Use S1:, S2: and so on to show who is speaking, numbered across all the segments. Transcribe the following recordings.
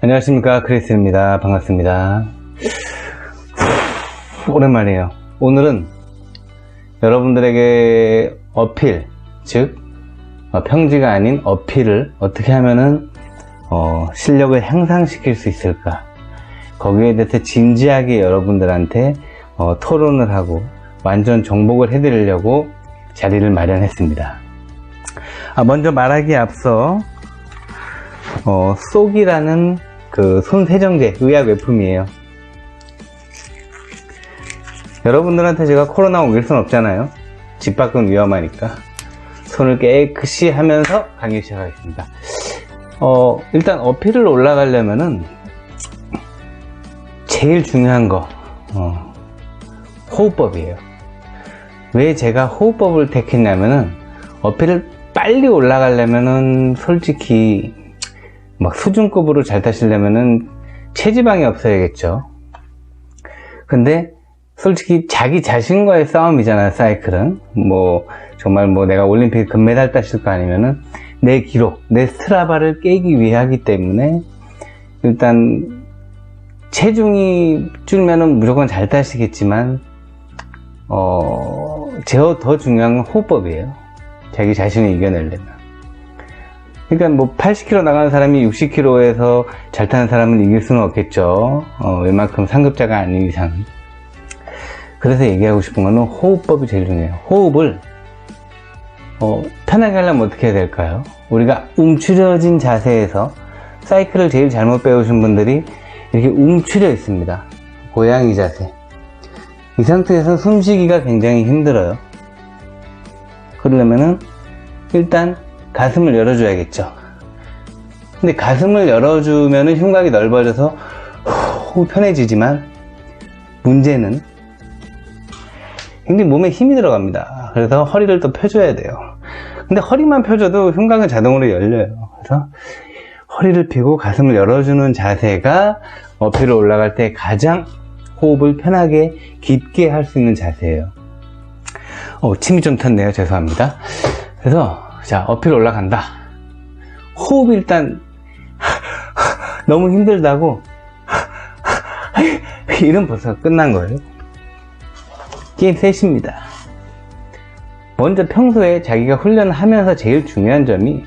S1: 안녕하십니까. 크리스입니다. 반갑습니다. 오랜만이에요. 오늘은 여러분들에게 어필 즉 어, 평지가 아닌 어필을 어떻게 하면은 어, 실력을 향상시킬 수 있을까? 거기에 대해서 진지하게 여러분들한테 어, 토론을 하고 완전 정복을 해드리려고 자리를 마련했습니다. 아, 먼저 말하기에 앞서 어, 쏙이라는 그 손세정제 의약 외품이에요. 여러분들한테 제가 코로나 옮길 순 없잖아요. 집 밖은 위험하니까. 손을 깨끗이 하면서 강의 시작하겠습니다. 어, 일단 어필을 올라가려면은 제일 중요한 거, 어, 호흡법이에요. 왜 제가 호흡법을 택했냐면은 어필을 빨리 올라가려면은 솔직히 막 수준급으로 잘 타시려면은 체지방이 없어야겠죠. 근데 솔직히 자기 자신과의 싸움이잖아요, 사이클은. 뭐, 정말 뭐 내가 올림픽 금메달 따실 거 아니면은 내 기록, 내 스트라바를 깨기 위해 하기 때문에 일단 체중이 줄면은 무조건 잘 따시겠지만, 어, 제어 더 중요한 건 호흡법이에요. 자기 자신을 이겨내려면. 그러니까 뭐 80km 나가는 사람이 60km에서 잘 타는 사람은 이길 수는 없겠죠. 어, 웬만큼 상급자가 아닌 이상. 그래서 얘기하고 싶은 거는 호흡법이 제일 중요해요. 호흡을 어, 편하게 하려면 어떻게 해야 될까요? 우리가 움츠려진 자세에서 사이클을 제일 잘못 배우신 분들이 이렇게 움츠려 있습니다. 고양이 자세. 이 상태에서 숨쉬기가 굉장히 힘들어요. 그러려면은 일단 가슴을 열어줘야겠죠. 근데 가슴을 열어주면 흉곽이 넓어져서 호흡 편해지지만 문제는 굉장히 몸에 힘이 들어갑니다. 그래서 허리를 또 펴줘야 돼요. 근데 허리만 펴줘도 흉곽은 자동으로 열려요. 그래서 허리를 펴고 가슴을 열어주는 자세가 어필을 올라갈 때 가장 호흡을 편하게 깊게 할 수 있는 자세예요. 어, 침이 좀 텄네요. 죄송합니다. 그래서 자, 어필 올라간다. 호흡이 일단 너무 힘들다고 이런 벌써 끝난 거예요. 게임 셋입니다. 먼저 평소에 자기가 훈련하면서 제일 중요한 점이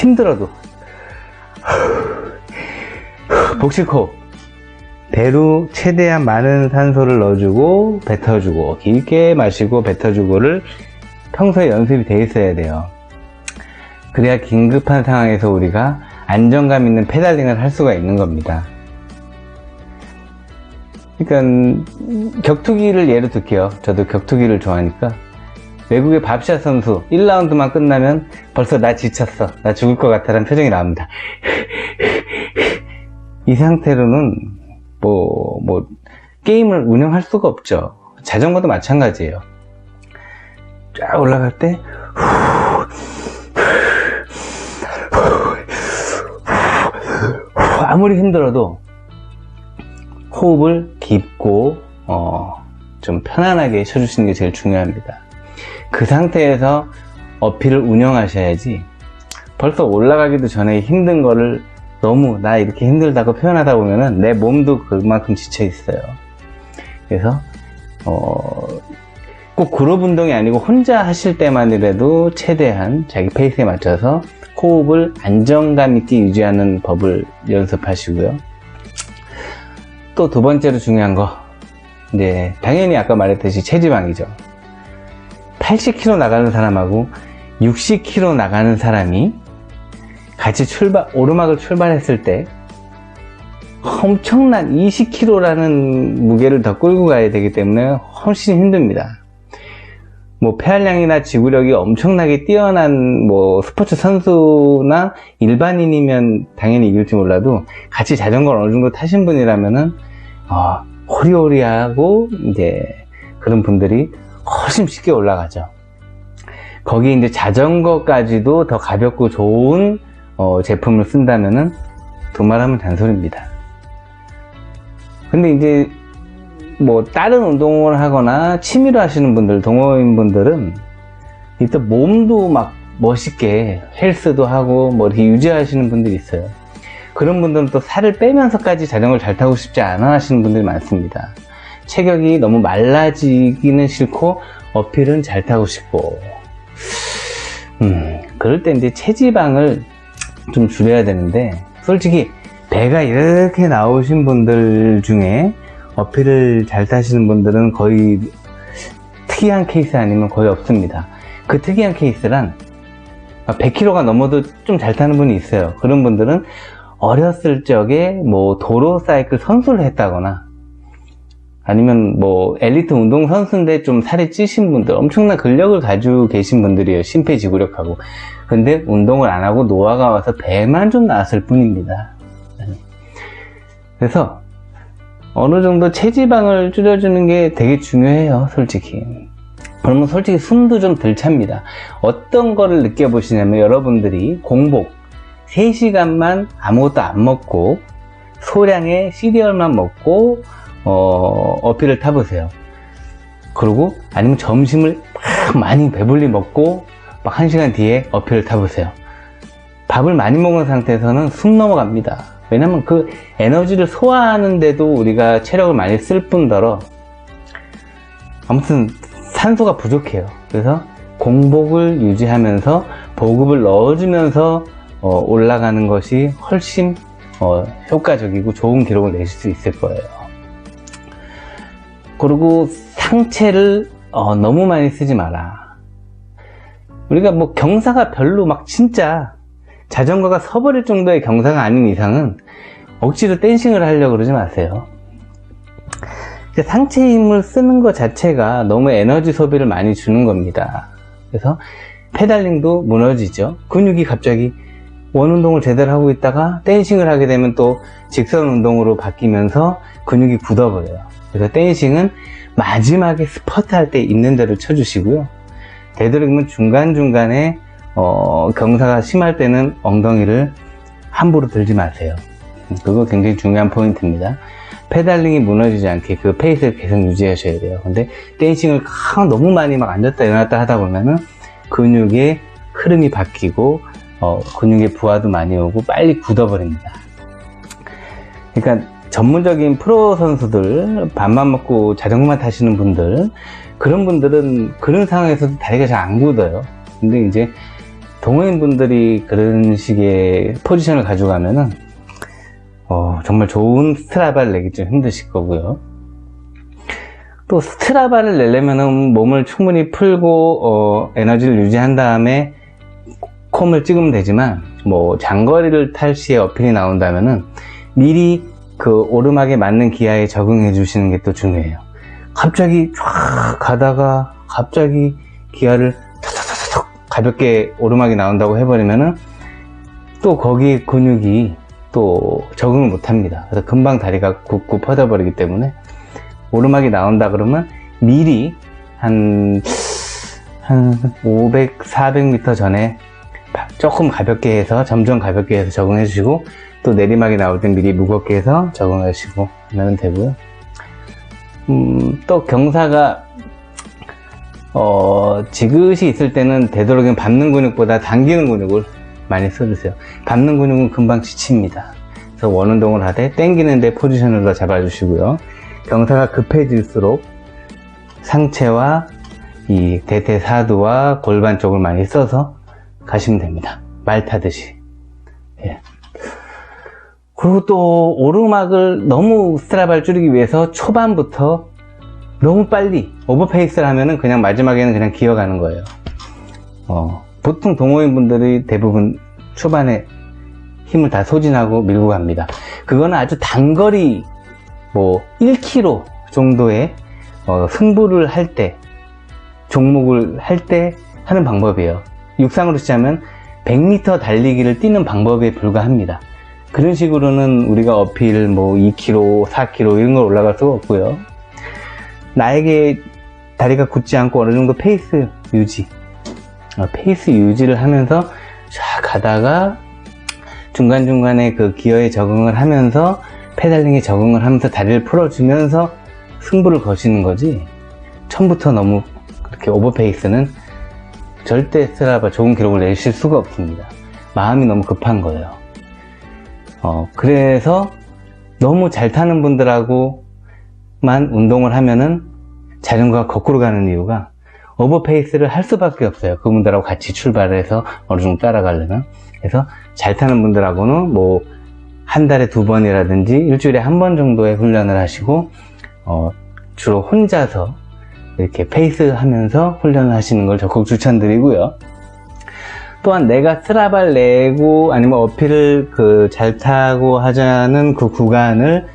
S1: 힘들어도 복식호흡 배로 최대한 많은 산소를 넣어주고 뱉어주고 길게 마시고 뱉어주고를 평소에 연습이 돼 있어야 돼요. 그래야 긴급한 상황에서 우리가 안정감 있는 페달링을 할 수가 있는 겁니다. 그러니까 격투기를 예로 들게요. 저도 격투기를 좋아하니까 외국의 밥샷 선수 1라운드만 끝나면 벌써 나 지쳤어. 나 죽을 것 같다는 표정이 나옵니다. 이 상태로는 뭐, 뭐, 게임을 운영할 수가 없죠. 자전거도 마찬가지예요. 쫙 올라갈 때, 아무리 힘들어도 호흡을 깊고, 어, 좀 편안하게 쳐주시는 게 제일 중요합니다. 그 상태에서 어필을 운영하셔야지 벌써 올라가기도 전에 힘든 거를 너무 나 이렇게 힘들다고 표현하다 보면은 내 몸도 그만큼 지쳐 있어요. 그래서 어, 꼭 그룹 운동이 아니고 혼자 하실 때만이라도 최대한 자기 페이스에 맞춰서 호흡을 안정감 있게 유지하는 법을 연습하시고요. 또 두 번째로 중요한 거, 이제 당연히 아까 말했듯이 체지방이죠. 80kg 나가는 사람하고 60kg 나가는 사람이 같이 출발, 오르막을 출발했을 때 엄청난 20kg라는 무게를 더 끌고 가야 되기 때문에 훨씬 힘듭니다. 뭐 폐활량이나 지구력이 엄청나게 뛰어난 뭐 스포츠 선수나 일반인이면 당연히 이길지 몰라도 같이 자전거를 어느 정도 타신 분이라면은 어, 호리호리하고 이제 그런 분들이 훨씬 쉽게 올라가죠. 거기에 이제 자전거까지도 더 가볍고 좋은 어, 제품을 쓴다면은 두말하면 잔소리입니다. 근데 이제 뭐 다른 운동을 하거나 취미로 하시는 분들, 동호인 분들은 일단 몸도 막 멋있게 헬스도 하고 뭐 이렇게 유지하시는 분들이 있어요. 그런 분들은 또 살을 빼면서까지 자전거를 잘 타고 싶지 않아 하시는 분들이 많습니다. 체격이 너무 말라지기는 싫고 어필은 잘 타고 싶고 음 그럴 때 이제 체지방을 좀 줄여야 되는데 솔직히 배가 이렇게 나오신 분들 중에 어필을 잘 타시는 분들은 거의 특이한 케이스 아니면 거의 없습니다. 그 특이한 케이스란 100kg가 넘어도 좀 잘 타는 분이 있어요. 그런 분들은 어렸을 적에 뭐 도로 사이클 선수를 했다거나 아니면 뭐 엘리트 운동 선수인데 좀 살이 찌신 분들 엄청난 근력을 가지고 계신 분들이에요. 심폐지구력하고. 근데 운동을 안 하고 노화가 와서 배만 좀 나왔을 뿐입니다. 그래서 어느 정도 체지방을 줄여주는 게 되게 중요해요, 솔직히. 그러면 솔직히 숨도 좀 덜 찹니다. 어떤 거를 느껴보시냐면 여러분들이 공복 3시간만 아무것도 안 먹고 소량의 시리얼만 먹고 어, 어필을 타보세요. 그리고 아니면 점심을 막 많이 배불리 먹고 막 1시간 뒤에 어필을 타보세요. 밥을 많이 먹은 상태에서는 숨 넘어갑니다. 왜냐면 그 에너지를 소화하는데도 우리가 체력을 많이 쓸 뿐더러 아무튼 산소가 부족해요. 그래서 공복을 유지하면서 보급을 넣어주면서 어, 올라가는 것이 훨씬 어, 효과적이고 좋은 기록을 내실 수 있을 거예요. 그리고 상체를 어, 너무 많이 쓰지 마라. 우리가 뭐 경사가 별로 막 진짜 자전거가 서버릴 정도의 경사가 아닌 이상은 억지로 댄싱을 하려고 그러지 마세요. 상체 힘을 쓰는 것 자체가 너무 에너지 소비를 많이 주는 겁니다. 그래서 페달링도 무너지죠. 근육이 갑자기 원 운동을 제대로 하고 있다가 댄싱을 하게 되면 또 직선 운동으로 바뀌면서 근육이 굳어버려요. 그래서 댄싱은 마지막에 스퍼트 할 때 있는 대로 쳐주시고요. 되도록이면 중간중간에 어, 경사가 심할 때는 엉덩이를 함부로 들지 마세요. 그거 굉장히 중요한 포인트입니다. 페달링이 무너지지 않게 그 페이스를 계속 유지하셔야 돼요. 근데 댄싱을 너무 많이 막 앉았다 일어났다 하다 보면은 근육의 흐름이 바뀌고 어, 근육의 부하도 많이 오고 빨리 굳어버립니다. 그러니까 전문적인 프로 선수들 밥만 먹고 자전거만 타시는 분들 그런 분들은 그런 상황에서도 다리가 잘 안 굳어요. 근데 이제 동호인 분들이 그런 식의 포지션을 가져가면은 어, 정말 좋은 스트라바를 내기 좀 힘드실 거고요. 또 스트라바를 내려면은 몸을 충분히 풀고 어, 에너지를 유지한 다음에 콤을 찍으면 되지만 뭐 장거리를 탈 시에 어필이 나온다면은 미리 그 오르막에 맞는 기아에 적응해 주시는 게 또 중요해요. 갑자기 쫙 가다가 갑자기 기아를 가볍게 오르막이 나온다고 해버리면은 또 거기 근육이 또 적응을 못 합니다. 그래서 금방 다리가 굽고 퍼져버리기 때문에 오르막이 나온다 그러면 미리 한, 한 500, 400m 전에 조금 가볍게 해서 점점 가볍게 해서 적응해 주시고 또 내리막이 나올 땐 미리 무겁게 해서 적응하시고 하면 되고요. 음, 또 경사가 어, 지그시 있을 때는 되도록이면 밟는 근육보다 당기는 근육을 많이 써주세요. 밟는 근육은 금방 지칩니다. 그래서 원운동을 하되 당기는데 포지션을 더 잡아주시고요. 경사가 급해질수록 상체와 이 대퇴사두와 골반 쪽을 많이 써서 가시면 됩니다. 말 타듯이. 예. 그리고 또 오르막을 너무 스트라바를 줄이기 위해서 초반부터 너무 빨리 오버페이스를 하면은 그냥 마지막에는 그냥 기어가는 거예요. 어, 보통 동호인분들이 대부분 초반에 힘을 다 소진하고 밀고 갑니다. 그거는 아주 단거리 뭐 1km 정도의 어, 승부를 할 때 종목을 할 때 하는 방법이에요. 육상으로 치자면 100m 달리기를 뛰는 방법에 불과합니다. 그런 식으로는 우리가 어필 뭐 2km, 4km 이런 걸 올라갈 수가 없고요. 나에게 다리가 굳지 않고 어느 정도 페이스 유지, 어, 페이스 유지를 하면서 쫙 가다가 중간중간에 그 기어에 적응을 하면서 페달링에 적응을 하면서 다리를 풀어주면서 승부를 거시는 거지 처음부터 너무 그렇게 오버페이스는 절대 스트라바 좋은 기록을 내실 수가 없습니다. 마음이 너무 급한 거예요. 어, 그래서 너무 잘 타는 분들하고만 운동을 하면은 자전거가 거꾸로 가는 이유가 오버페이스를 할 수밖에 없어요. 그분들하고 같이 출발을 해서 어느 정도 따라가려면. 그래서 잘 타는 분들하고는 뭐 한 달에 두 번이라든지 일주일에 한 번 정도의 훈련을 하시고 어, 주로 혼자서 이렇게 페이스 하면서 훈련을 하시는 걸 적극 추천드리고요. 또한 내가 스트라바를 내고 아니면 어필을 그 잘 타고 하자는 그 구간을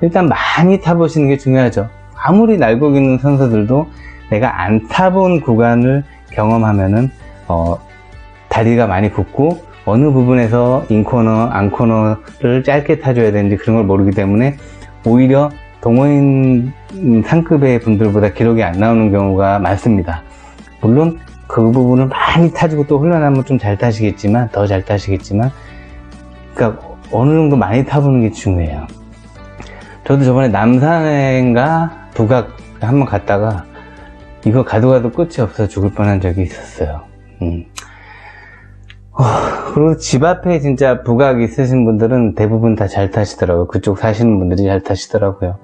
S1: 일단 많이 타보시는 게 중요하죠. 아무리 날고 있는 선수들도 내가 안 타본 구간을 경험하면은 어, 다리가 많이 붓고 어느 부분에서 인코너, 안코너를 짧게 타줘야 되는지 그런 걸 모르기 때문에 오히려 동호인 상급의 분들보다 기록이 안 나오는 경우가 많습니다. 물론 그 부분을 많이 타주고 또 훈련하면 좀 잘 타시겠지만 더 잘 타시겠지만 그러니까 어느 정도 많이 타보는 게 중요해요. 저도 저번에 남산인가 북악 한번 갔다가 이거 가도 가도 끝이 없어 죽을 뻔한 적이 있었어요. 음. 어, 그리고 집 앞에 진짜 부각 있으신 분들은 대부분 다 잘 타시더라고요. 그쪽 사시는 분들이 잘 타시더라고요.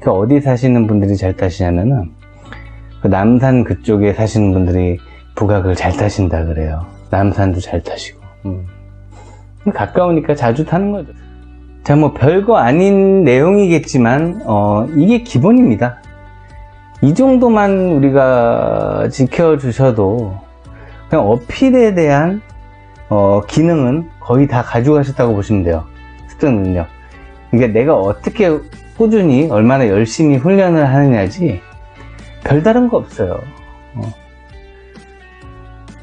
S1: 그 어디 사시는 분들이 잘 타시냐면은 그 남산 그쪽에 사시는 분들이 부각을 잘 타신다 그래요. 남산도 잘 타시고. 음. 가까우니까 자주 타는 거죠. 자, 뭐 별거 아닌 내용이겠지만 어, 이게 기본입니다. 이 정도만 우리가 지켜주셔도 그냥 어필에 대한 어, 기능은 거의 다 가져가셨다고 보시면 돼요. 습득 능력. 그러니까 내가 어떻게 꾸준히 얼마나 열심히 훈련을 하느냐지 별다른 거 없어요. 어.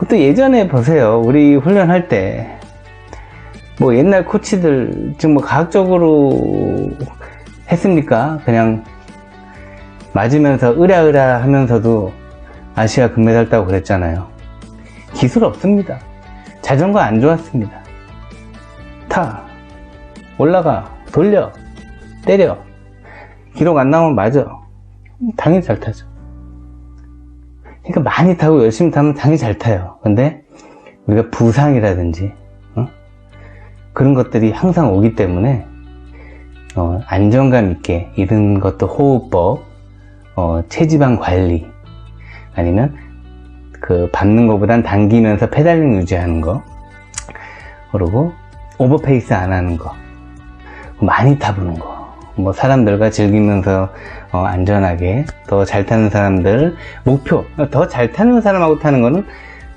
S1: 또 예전에 보세요. 우리 훈련할 때, 뭐 옛날 코치들, 지금 뭐 과학적으로 했습니까? 그냥 맞으면서 으라으라 하면서도 아시아 금메달 따고 그랬잖아요. 기술 없습니다. 자전거 안 좋았습니다. 타, 올라가, 돌려, 때려. 기록 안 나오면 맞아. 당연히 잘 타죠. 그러니까 많이 타고 열심히 타면 당연히 잘 타요. 근데 우리가 부상이라든지 어? 그런 것들이 항상 오기 때문에 어, 안정감 있게 이런 것도 호흡법, 어, 체지방 관리 아니면 그 밟는 것보단 당기면서 페달링 유지하는 거 그리고 오버페이스 안 하는 거 많이 타보는 거 뭐 사람들과 즐기면서 어, 안전하게 더 잘 타는 사람들 목표 더 잘 타는 사람하고 타는 거는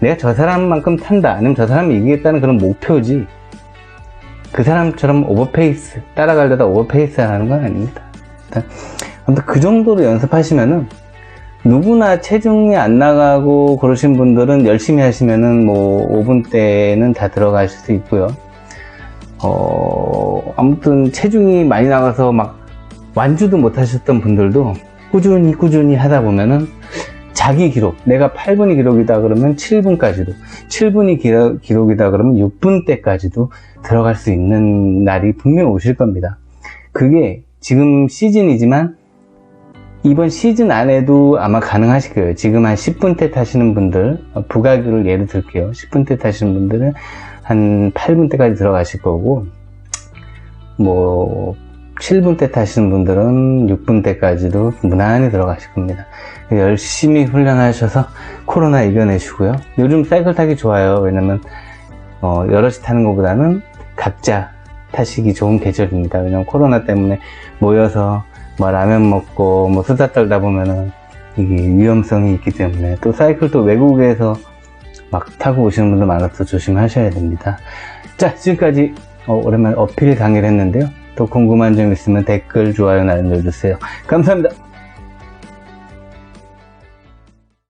S1: 내가 저 사람만큼 탄다 아니면 저 사람이 이기겠다는 그런 목표지 그 사람처럼 오버페이스 따라가려다 오버페이스 하는 건 아닙니다. 아무튼 그 정도로 연습하시면은 누구나 체중이 안 나가고 그러신 분들은 열심히 하시면은 뭐 5분대는 다 들어가실 수 있고요. 어, 아무튼 체중이 많이 나가서 막 완주도 못 하셨던 분들도 꾸준히 꾸준히 하다 보면은 자기 기록, 내가 8분이 기록이다 그러면 7분까지도, 7분이 기록, 기록이다 그러면 6분대까지도 들어갈 수 있는 날이 분명 오실 겁니다. 그게 지금 시즌이지만 이번 시즌 안에도 아마 가능하실 거예요. 지금 한 10분대 타시는 분들, 부가기를 예를 들게요. 10분대 타시는 분들은 한 8분 때까지 들어가실 거고, 뭐, 7분 때 타시는 분들은 6분 때까지도 무난히 들어가실 겁니다. 열심히 훈련하셔서 코로나 이겨내시고요. 요즘 사이클 타기 좋아요. 왜냐면, 어, 여럿이 타는 것보다는 각자 타시기 좋은 계절입니다. 왜냐면 코로나 때문에 모여서 뭐 라면 먹고 뭐 수다 떨다 보면은 이게 위험성이 있기 때문에 또 사이클도 외국에서 막 타고 오시는 분들 많아서 조심하셔야 됩니다. 자, 지금까지 어, 오랜만에 어필 강의를 했는데요. 또 궁금한 점 있으면 댓글, 좋아요, 알려주세요. 감사합니다.